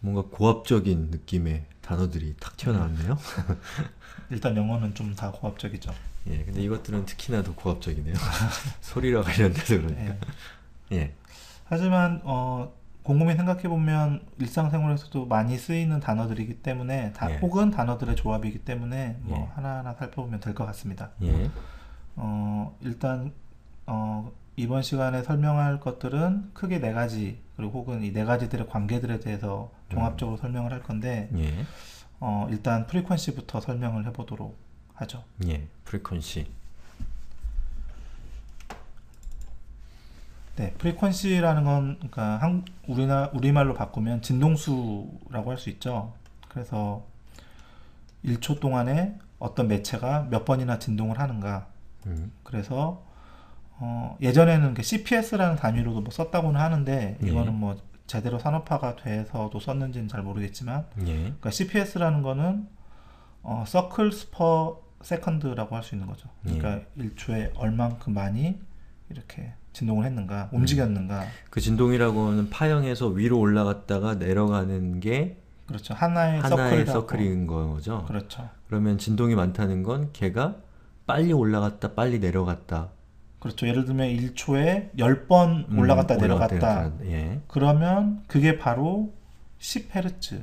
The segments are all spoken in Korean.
뭔가 고압적인 느낌의 단어들이 탁 튀어나왔네요. 일단 영어는 좀 다 고압적이죠. 예, 근데 이것들은 특히나 더 고압적이네요. 소리와 관련돼서 그러니까. 예. 예, 하지만 어, 곰곰이 생각해 보면 일상생활에서도 많이 쓰이는 단어들이기 때문에 다, 예. 혹은 단어들의 조합이기 때문에 뭐 예. 하나하나 살펴보면 될 것 같습니다. 예, 어, 일단 어, 이번 시간에 설명할 것들은 크게 네 가지 그리고 혹은 이 네 가지들의 관계들에 대해서 종합적으로 설명을 할 건데 예, 어, 일단 프리퀀시부터 설명을 해보도록 하죠. 예, 프리퀀시. 네, 프리퀀시라는 건 그러니까 한, 우리나 우리말로 바꾸면 진동수라고 할 수 있죠. 그래서 1초 동안에 어떤 매체가 몇 번이나 진동을 하는가. 음, 그래서 어, 예전에는 그 CPS라는 단위로도 뭐 썼다고는 하는데 예. 이거는 뭐 제대로 산업화가 돼서도 썼는지는 잘 모르겠지만 예, 그러니까 CPS라는 거는 어, circles per second라고 할 수 있는 거죠. 그러니까 1초에 얼만큼 많이 이렇게 진동을 했는가, 움직였는가. 그 진동이라고는 파형에서 위로 올라갔다가 내려가는 게 그렇죠. 하나의 하나의. 서클인 거죠. 그렇죠. 그러면 진동이 많다는 건 걔가 빨리 올라갔다 빨리 내려갔다 그렇죠. 예를 들면 1초에 10번 음, 올라갔다 내려갔다. 내려갔다. 예. 그러면 그게 바로 10Hz가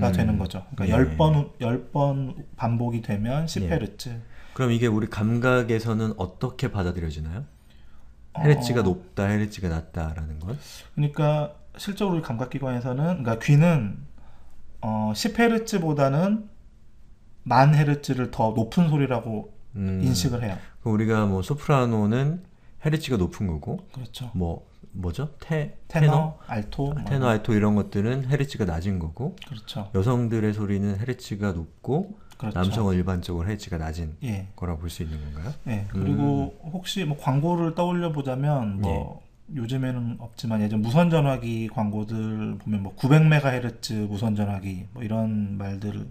음. 되는 거죠. 그러니까 예. 10번 10번 반복이 되면 10Hz. 그럼 이게 우리 감각에서는 어떻게 받아들여지나요? 헤르츠가 어, 높다, 헤르츠가 낮다라는 건? 그러니까 실제로 우리 감각 기관에서는 그러니까 귀는 어, 10Hz보다는 만 헤르츠를 더 높은 소리라고 음, 인식을 해요. 우리가 뭐 소프라노는 헤르츠가 높은 거고, 그렇죠. 뭐 뭐죠? 테, 테너, 알토, 뭐, 테너, 알토 이런 것들은 헤르츠가 낮은 거고, 그렇죠. 여성들의 소리는 헤르츠가 높고, 그렇죠. 남성은 일반적으로 헤르츠가 낮은 예. 거라고 볼수 있는 건가요? 예. 그리고 음. 혹시 뭐 광고를 떠올려 보자면 뭐 요즘에는 없지만 예전 무선 전화기 광고들 보면 뭐 900MHz 무선 전화기 뭐 이런 말들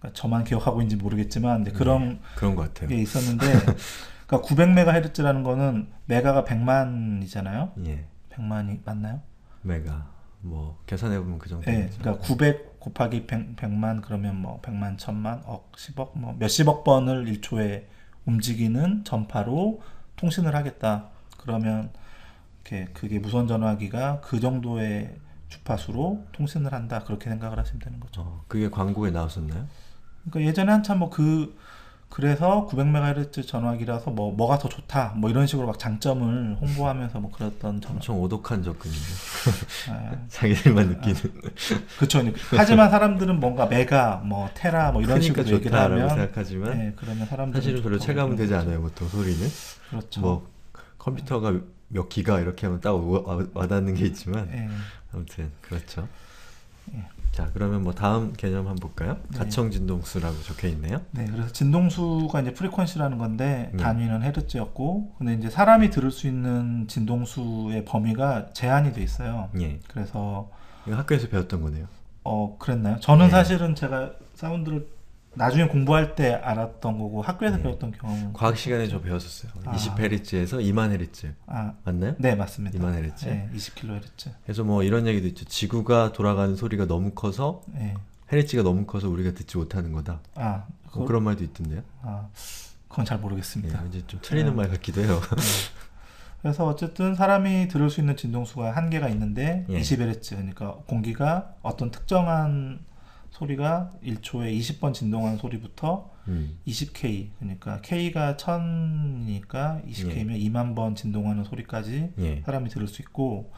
그러니까 저만 기억하고 있는지 모르겠지만 이제 그런 그런 것 같아요. 게 있었는데 그러니까 900MHz라는 거는 메가가 100만이잖아요. 예, 100만이 맞나요? 메가 뭐 계산해 보면 그 정도. 예. 그러니까 900 곱하기 100, 100만 그러면 뭐 100만, 1000만, 억, 10억 뭐 몇십억 번을 1초에 움직이는 전파로 통신을 하겠다. 그러면 이렇게 그게 무선 전화기가 그 정도의 주파수로 통신을 한다. 그렇게 생각을 하시면 되는 거죠. 어, 그게 광고에 나왔었나요? 그러니까 예전에 한참 뭐 그 그래서 900MHz 전화기라서 뭐 뭐가 더 좋다. 뭐 이런 식으로 막 장점을 홍보하면서 뭐 그랬던 전화. 엄청 오독한 접근인데 아, 자기들만 느끼는 그렇죠. 하지만 사람들은 뭔가 메가, 뭐 테라, 뭐 이런 크니까 식으로 얘기를 좋다라고 하면 생각하지만 네, 그러면 사람들은 사실은 별로 체감은 되지 생각하죠. 않아요 보통 소리는 그렇죠. 뭐 컴퓨터가 몇 기가 이렇게 하면 딱 와- 와- 와닿는 게 있지만 예. 아무튼 그렇죠 예. 자 그러면 뭐 다음 개념 한번 볼까요? 네. 가청 진동수라고 적혀 있네요 네, 그래서 진동수가 이제 프리퀀시라는 건데 네. 단위는 헤르츠였고, 근데 이제 사람이 들을 수 있는 진동수의 범위가 제한이 돼 있어요. 예 그래서 이거 학교에서 배웠던 거네요 어 그랬나요? 저는 네. 사실은 제가 사운드를 나중에 공부할 때 알았던 거고 학교에서 네. 배웠던 경험. 과학 시간에 저 배웠었어요 아. 20Hz에서 2만 Hz 아, 맞나요? 네 맞습니다. 2만 헤르츠? 네, 20kHz. 그래서 뭐 이런 얘기도 있죠 지구가 돌아가는 소리가 너무 커서 네. 헤르츠가 너무 커서 우리가 듣지 못하는 거다 아, 뭐 그, 그런 말도 있던데요 아, 그건 잘 예, 모르겠습니다. 왠지 좀 틀리는 네. 말 같기도 해요 그래서 어쨌든 사람이 들을 수 있는 진동수가 한계가 있는데 예. 20Hz 그러니까 공기가 어떤 특정한 소리가 1초에 20번 진동하는 소리부터 음. 20K 그러니까 K가 1000이니까 20K면 2만 번 진동하는 소리까지 예. 사람이 들을 수 있고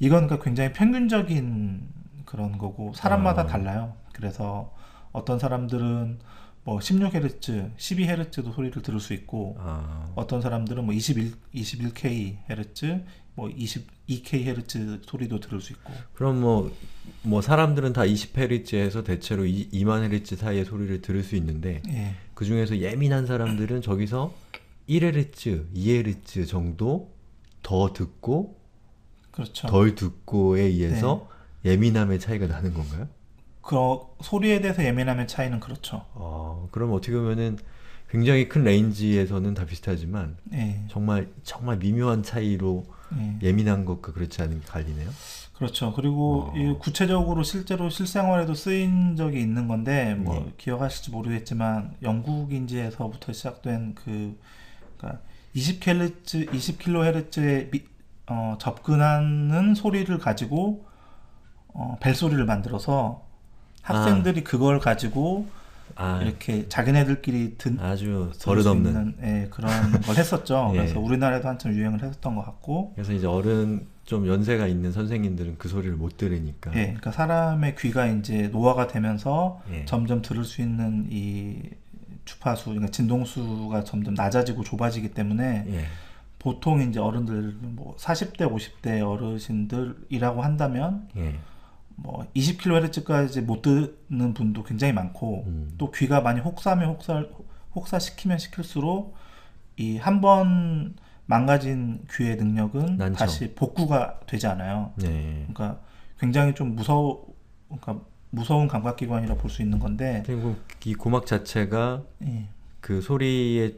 이건 그러니까 굉장히 평균적인 그런 거고 사람마다 아. 달라요. 그래서 어떤 사람들은 뭐 16Hz, 12Hz도 소리를 들을 수 있고 아, 어떤 사람들은 뭐 21, 21K 헤르츠, 뭐 22K 헤르츠 소리도 들을 수 있고. 그럼 뭐, 뭐 사람들은 다 20Hz에서 대체로 2, 2만 Hz 사이의 소리를 들을 수 있는데 예. 그 중에서 예민한 사람들은 저기서 1Hz, 2Hz 정도 더 듣고 그렇죠. 덜 듣고에 의해서 예민함의 차이가 나는 건가요? 그 소리에 대해서 예민함의 차이는 그렇죠. 어, 그럼 어떻게 보면은 굉장히 큰 레인지에서는 다 비슷하지만 예. 정말 정말 미묘한 차이로 예. 예민한 것과 그렇지 않은 게 갈리네요. 그렇죠. 그리고 어. 이 구체적으로 실제로 실생활에도 쓰인 적이 있는 건데 뭐 네. 기억하실지 모르겠지만 영국인지에서부터 시작된 그 그러니까 20킬헤르츠 20kHz에 미, 어, 접근하는 소리를 가지고 어, 벨 소리를 만들어서 학생들이 그걸 가지고 아, 이렇게 자기네들끼리 듣, 아주 버릇없는. 예, 그런 걸 했었죠. 예. 그래서 우리나라에도 한참 유행을 했었던 것 같고 그래서 이제 어른 좀 연세가 있는 선생님들은 그 소리를 못 들으니까. 예, 그러니까 사람의 귀가 이제 노화가 되면서 예. 점점 들을 수 있는 이 주파수, 그러니까 진동수가 점점 낮아지고 좁아지기 때문에 예. 보통 이제 어른들 뭐 40대, 50대 어르신들이라고 한다면 예. 뭐 20kHz까지 못 듣는 분도 굉장히 많고 음. 또 귀가 많이 혹사하면 혹사 혹사시키면 시킬수록 이 한 번 망가진 귀의 능력은 난처. 다시 복구가 되지 않아요. 네. 그러니까 굉장히 좀 무서워, 그러니까 무서운 감각 기관이라 볼 수 있는 건데, 그리고 이 고막 자체가 예, 그 소리에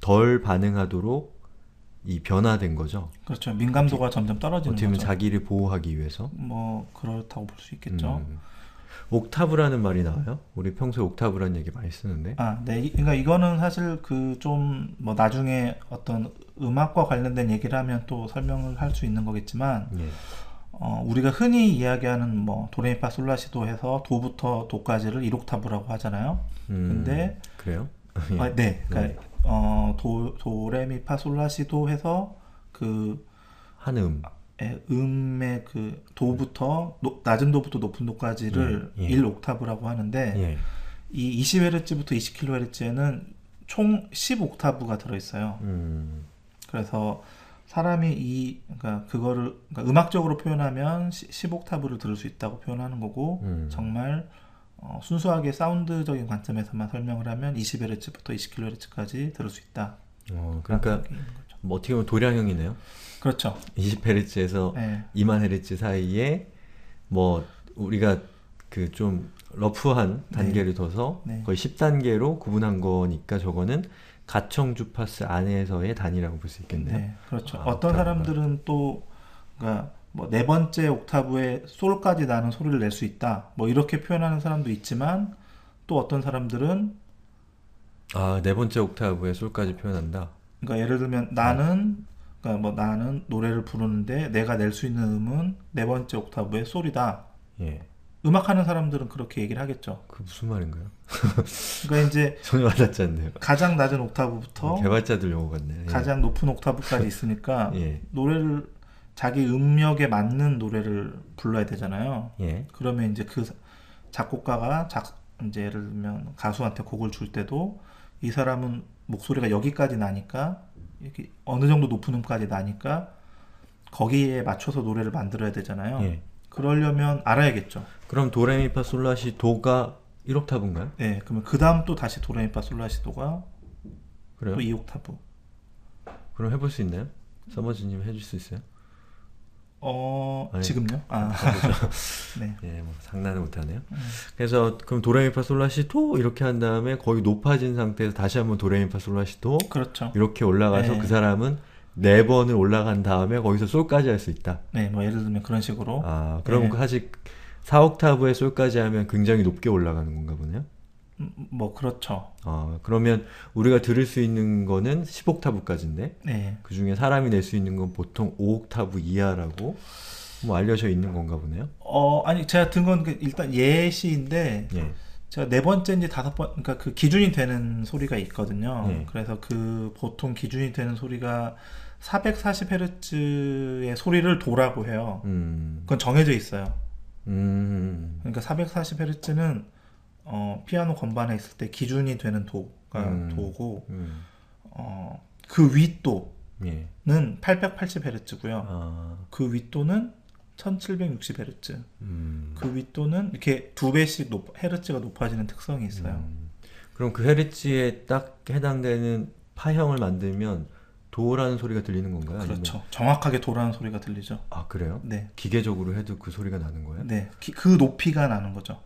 덜 반응하도록 이 변화된 거죠. 그렇죠. 민감도가 점점 떨어지는 어떻게 보면 거죠. 자기를 보호하기 위해서. 뭐 그렇다고 볼 수 있겠죠. 음. 옥타브라는 말이 나와요? 우리 평소에 옥타브라는 얘기 많이 쓰는데. 아, 네. 이- 그러니까 이거는 사실 그 좀 뭐 나중에 어떤 음악과 관련된 얘기를 하면 또 설명을 할 수 있는 거겠지만, 예. 어, 우리가 흔히 이야기하는 뭐 도레미파 솔라시도 해서 도부터 도까지를 1옥타브라고 하잖아요. 음, 근데 그래요? 아, 네. 그러니까 어, 도 도레미파 솔라시도 해서 그 한 음. 에, 음의 그 도부터 노- 낮은 도부터 높은 도까지를 예, 예. 1옥타브라고 하는데 예. 이 20Hz부터 20kHz에는 총 10옥타브가 들어 있어요. 음. 그래서 사람이 이 그러니까 그거를 그러니까 음악적으로 표현하면 10옥타브를 들을 수 있다고 표현하는 거고 음. 정말 어, 순수하게 사운드적인 관점에서만 설명을 하면 20Hz부터 20kHz까지 들을 수 있다. 어, 그러니까. 뭐 어떻게 보면 도량형이네요. 그렇죠. 20Hz에서 네. 2만 헤르츠 사이에 뭐 우리가 그 좀 러프한 단계를 둬서 네. 거의 10단계로 구분한 거니까 저거는 가청 주파수 안에서의 단위라고 볼 수 있겠네요. 네, 그렇죠. 아, 어떤. 사람들은 또 그러니까 뭐 네 번째 옥타브에 솔까지 나는 소리를 낼 수 있다. 뭐 이렇게 표현하는 사람도 있지만 또 어떤 사람들은 아, 네 번째 옥타브에 솔까지 표현한다. 그러니까 예를 들면 나는 그러니까 뭐 나는 노래를 부르는데 내가 낼 수 있는 음은 네 번째 옥타브의 솔이다. 예. 음악하는 사람들은 그렇게 얘기를 하겠죠. 그 무슨 말인가요? 그러니까 이제 전혀 와닿지 않네요. 가장 낮은 옥타브부터 개발자들 용어 같네. 예. 가장 높은 옥타브까지 있으니까 예. 노래를 자기 음역에 맞는 노래를 불러야 되잖아요. 예. 그러면 이제 그 작곡가가 작 이제 예를 들면 가수한테 곡을 줄 때도 이 사람은 목소리가 여기까지 나니까 이렇게 어느 정도 높은 음까지 나니까 거기에 맞춰서 노래를 만들어야 되잖아요. 예. 그러려면 알아야겠죠. 그럼 도레미파 솔라시 도가 1옥타브인가요? 네, 그러면 그 다음 또 다시 도레미파 솔라시 도가 그래요? 또 2옥타브. 그럼 해볼 수 있나요? 서머즈님 해줄 수 있어요? 어 아니, 지금요? 아, 네. 예, 뭐 장난을 못하네요. 음. 그래서 그럼 도레미파 솔라시 도 이렇게 한 다음에 거의 높아진 상태에서 다시 한번 도레미파 솔라시 도 그렇죠. 이렇게 올라가서 네. 그 사람은 네 번을 올라간 다음에 거기서 솔까지 할 수 있다. 네, 뭐 예를 들면 그런 식으로. 아, 그럼 네. 사실 4옥타브에 솔까지 하면 굉장히 높게 올라가는 건가 보네요. 음, 뭐 그렇죠. 아, 그러면 우리가 들을 수 있는 거는 10옥타브까지인데 네. 그 중에 사람이 낼 수 있는 건 보통 5옥타브 이하라고 뭐 알려져 있는 건가 보네요. 어 아니 제가 든 건 일단 예시인데 예. 제가 네 번째인지 다섯 번, 그러니까 그 기준이 되는 소리가 있거든요. 네. 그래서 그 보통 기준이 되는 소리가 440Hz의 소리를 도라고 해요. 음. 그건 정해져 있어요. 음. 그러니까 440Hz는 어, 피아노 건반에 있을 때 기준이 되는 도가 음. 도고, 음. 어, 그 윗도는 예. 880Hz고요. 아. 그 윗도는 1760Hz. 음. 그 윗도는 이렇게 두 배씩 높, 헤르츠가 높아지는 특성이 있어요. 음. 그럼 그 헤르츠에 딱 해당되는 파형을 만들면 도라는 소리가 들리는 건가요? 아니면- 그렇죠. 정확하게 도라는 소리가 들리죠. 아, 그래요? 네. 기계적으로 해도 그 소리가 나는 거예요? 네. 기- 그 높이가 나는 거죠.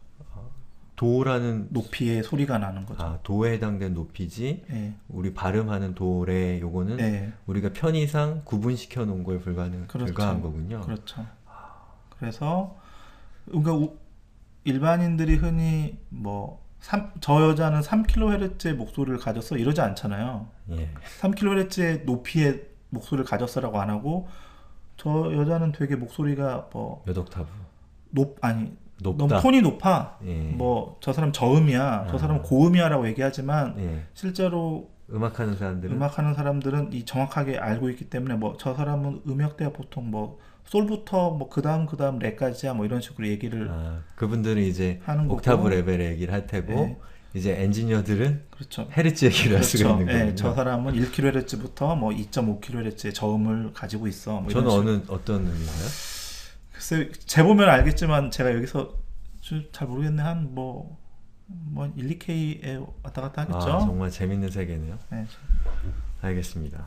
도라는 높이의 소리가 나는 거죠. 아, 도에 해당된 높이지 네. 우리 발음하는 도레 요거는 네. 우리가 편의상 구분시켜 놓은 거에 불과한 그렇죠. 불과한 거군요. 그렇죠. 그래서 그러니까 우- 일반인들이 흔히 뭐 삼- 저 여자는 3kHz의 목소리를 가졌어 이러지 않잖아요. 예. 3kHz의 높이의 목소리를 가졌어라고 안 하고 저 여자는 되게 목소리가 뭐몇 옥타브? 높 아니 높다. 너무 톤이 높아. 예. 뭐저 사람 저음이야. 저 아. 사람 고음이야라고 얘기하지만 예. 실제로 음악하는 사람들은 음악하는 사람들은 이 정확하게 알고 있기 때문에 뭐 저 사람은 음역대가 보통 뭐 솔부터 뭐 그다음 그다음 레까지야 뭐 이런 식으로 얘기를 아, 그분들은 이제 하는 옥타브 레벨의 얘기를 할 테고 예. 이제 엔지니어들은 그렇죠. 헤르츠 얘기를 할 수가 그렇죠. 있는 예, 거군요. 저 사람은 1kHz부터 뭐 2.5kHz의 저음을 가지고 있어. 뭐 저는 식으로. 어느 어떤 의미인가요? 글쎄 재보면 알겠지만 제가 여기서 좀잘 모르겠네 한뭐뭐 1, 2K에 왔다 갔다 하겠죠. 아, 정말 재밌는 세계네요. 네. 알겠습니다.